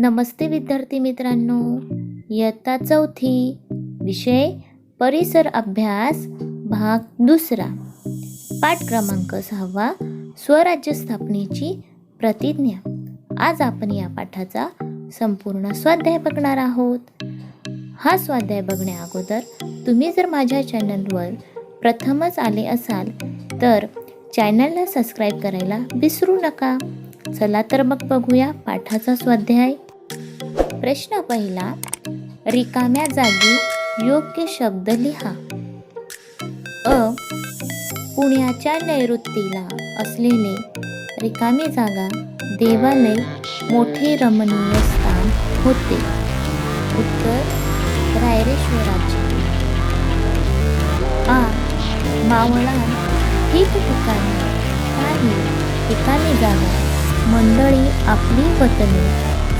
नमस्ते विद्यार्थी मित्रांनो. इयत्ता चौथी विषय परिसर अभ्यास भाग दुसरा. पाठ क्रमांक सहावा स्वराज्य स्थापनेची प्रतिज्ञा. आज आपण या पाठाचा संपूर्ण स्वाध्याय बघणार आहोत. हा स्वाध्याय बघण्या अगोदर तुम्ही जर माझ्या चॅनलवर प्रथमच आले असाल तर चॅनलला सबस्क्राईब करायला विसरू नका. चला तर मग बघूया पाठाचा स्वाध्याय. प्रश्न पहिला रिकाम्या जागी योग्य शब्द लिहा. अ पुण्याच्या नैऋत्तीला असलेले रिकामी जागा देवालय मोठे रमणीय स्थान होते. उत्तर रायरेश्वराचे. आ मावळा ठिकठिकाणी काही ठिकाणी जागा मंडळी आपली वतने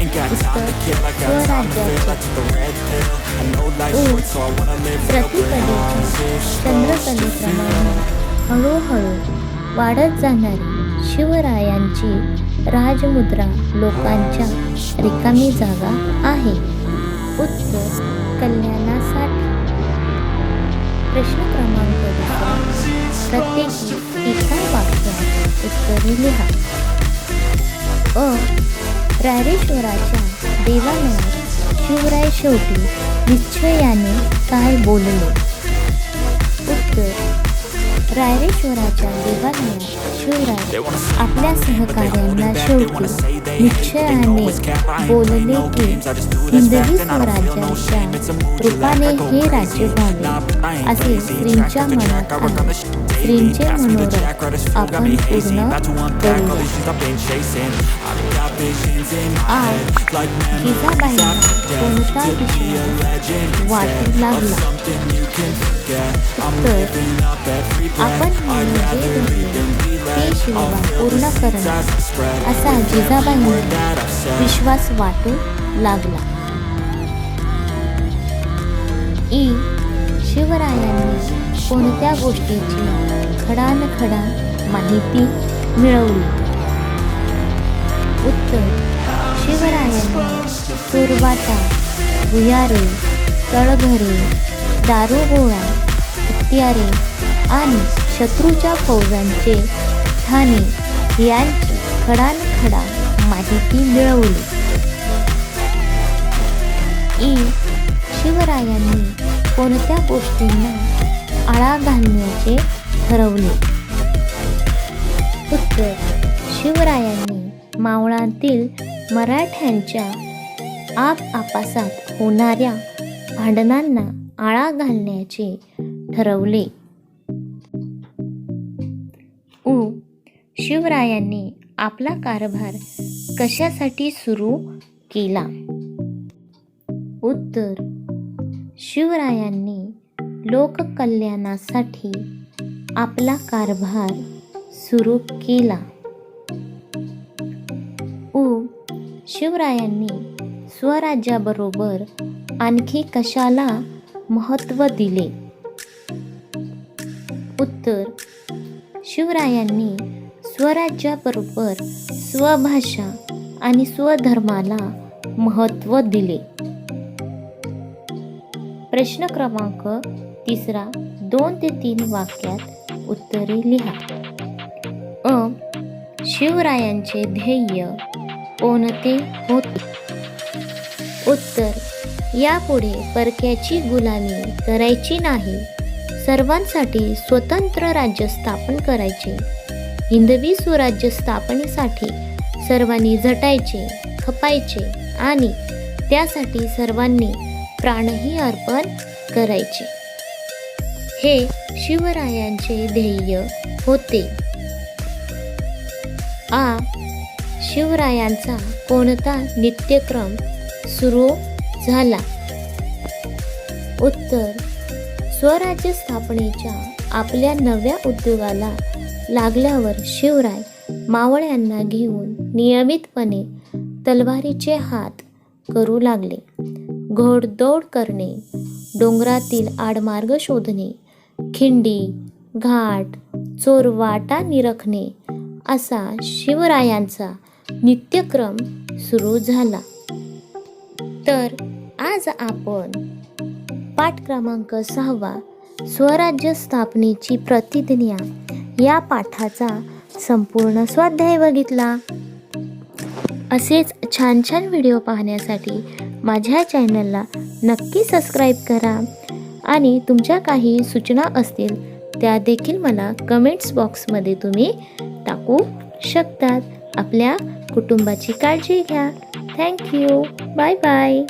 ain't got time to kill, I got time to feel, I took a red pill, I know life's short, so I wanna live real चंद्रकलेप्रमाणे हळूहळू वाढत जाणारी शिवरायांची राजमुद्रा लोकांच्या रिकामी जागा आहे. उत्तर कल्याणासाठी. प्रश्न क्रमांक प्रत्येकी एका वाक्यात उत्तरे लिहा. अ रायरेश्वराच्या देवालयात शिवराय शेवटी निश्चयाने काय बोलले? उत्तर रायरेश्वराच्या देवालयात शिवराय आपल्या सहकाऱ्यांना शेवटी निश्चयाने बोलले की हिंदवी स्वराज्याच्या रूपाने हे राज्य व्हावे असे स्त्रींच्या मनात आहे. स्त्रींचे मनोरथ आपण पूर्ण करूया. आज जिजाबाईंना कोणता विषय वाटू लागला उत्तर आपण ते शिवबा पूर्ण करणार असा जिजाबाईंना विश्वास वाटू लागला. ई शिवरायांनी कोणत्या गोष्टीची खडानखडा माहिती मिळवली? उत्तर शिवरायांनी सुरवाता भुयारे तळघरे दारुगोळा हत्यारे आणि शत्रूच्या फौजांचे ठाणे यांची खडानखडा माहिती मिळवली. ई. शिवरायांनी कोणत्या गोष्टींना आळा घालण्याचे ठरवले? उत्तर शिवरायांनी मावळातील मराठ्यांच्या आप आपासात होणाऱ्या भांडणांना आळा घालण्याचे ठरवले. उ. शिवरायांनी आपला कारभार कशासाठी सुरू केला? उत्तर. शिवरायांनी लोककल्याणासाठी आपला कारभार सुरू केला. शिवरायांनी स्वराज्याबरोबर आणखी कशाला महत्त्व दिले? उत्तर शिवरायांनी स्वराज्याबरोबर स्वभाषा आणि स्वधर्माला महत्त्व दिले. प्रश्न क्रमांक तिसरा दोन ते तीन वाक्यात उत्तरे लिहा. अ. शिवरायांचे ध्येय कोणते होते? उत्तर यापुढे परक्याची गुलामी करायची नाही. सर्वांसाठी स्वतंत्र राज्य स्थापन करायचे. हिंदवी स्वराज्य स्थापनेसाठी सर्वांनी झटायचे खपायचे आणि त्यासाठी सर्वांनी प्राणही अर्पण करायचे. हे शिवरायांचे ध्येय होते. आ. शिवरायांचा कोणता नित्यक्रम सुरू झाला? उत्तर स्वराज्य स्थापनेच्या आपल्या नव्या उद्योगाला लागल्यावर शिवराय मावळ्यांना घेऊन नियमितपणे तलवारीचे हात करू लागले. घोडदौड करणे डोंगरातील आडमार्ग शोधणे खिंडी घाट चोरवाटा निरखणे असा शिवरायांचा नित्यक्रम सुरू झाला. तर आज आपण पाठ क्रमांक सहावा स्वराज्य स्थापनेची प्रतिज्ञा या पाठाचा संपूर्ण स्वाध्याय बघितला. असेच छान छान व्हिडिओ पाहण्यासाठी माझ्या चॅनलला नक्की सबस्क्राईब करा आणि तुमच्या काही सूचना असतील त्या देखील मला कमेंट्स बॉक्समध्ये तुम्ही टाकू शकतात. आपल्या कुटुंबाची काळजी घ्या. Thank you bye bye